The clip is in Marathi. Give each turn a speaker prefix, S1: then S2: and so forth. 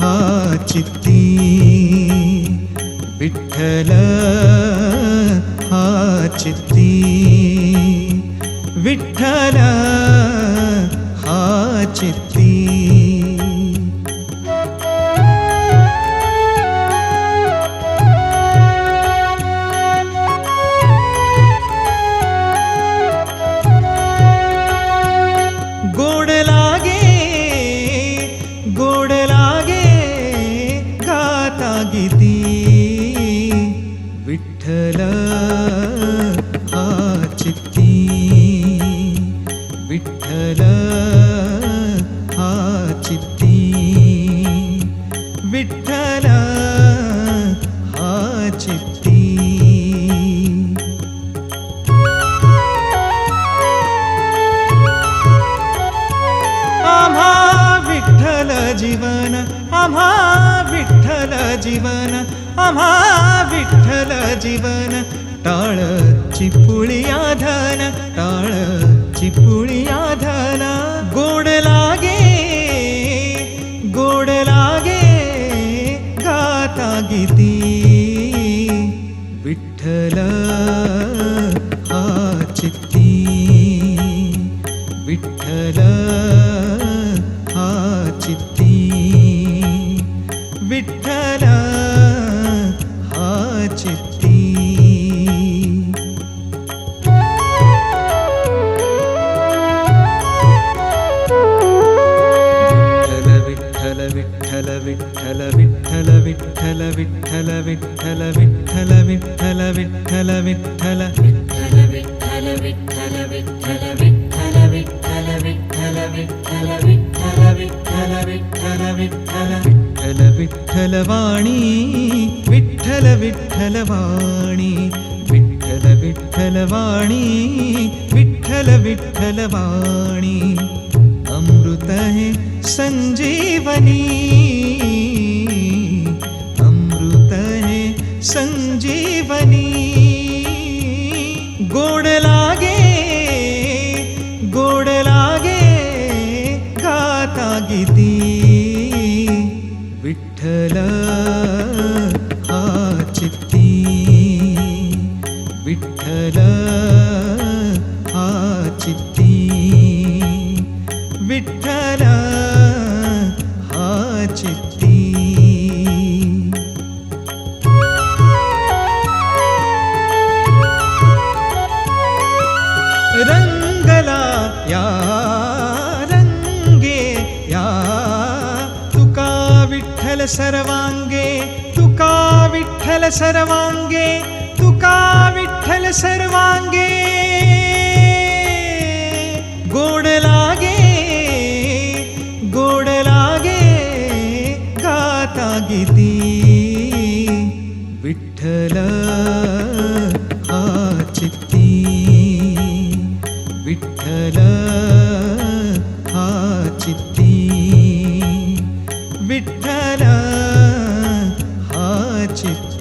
S1: हा चित्ती. विठ्ठल हा चित्ती. विठ्ठल हा चित्ती. ಮಂಗಲ ಆಚಿತ್ತಿ ವಿಠಲ ಆಚಿತ್ತಿ ವಿಠಲ ಆಚಿತ್ತಿ ಆಮಾ ವಿಠಲ ಜೀವನ ಆಮಾ ವಿಠಲ ಜೀವನ ಆಮಾ ವಿಠಲ जीवन, टाळ धन टाळ चिपुळी धन गोड लागे गोड लागे, गाता गीती. विठ्ठल हा चित्ती. विठ्ठल हा हा
S2: വിട്ടല വിട്ടല വിട്ടല
S1: വിട്ടല വിട്ടല വിട്ടല വിട്ടല വിട്ടല വിട്ടലവാണി വിട്ടല വിട്ടലവാണി വിട്ടല വിട്ടലവാണി വിട്ടല വിട്ടലവാണി അമൃത സഞ്ജീവനീ संजीवनी गोड लागे गोड लागे गाता गीती। विठ्ठल हा चित्ती। विठ्ठल हा चित्ती। विठ्ठल हा चित्ती। रंगला या रंगे या तुका विठ्ठल सर्वांगे तुका विठ्ठल सर्वांगे तुका विठ्ठल सर्वांगे. गोड लागे गोड लागे गाता गीती. विठ्ठल विठ्ठल हा चित्ती. विठ्ठल हा चित्ती.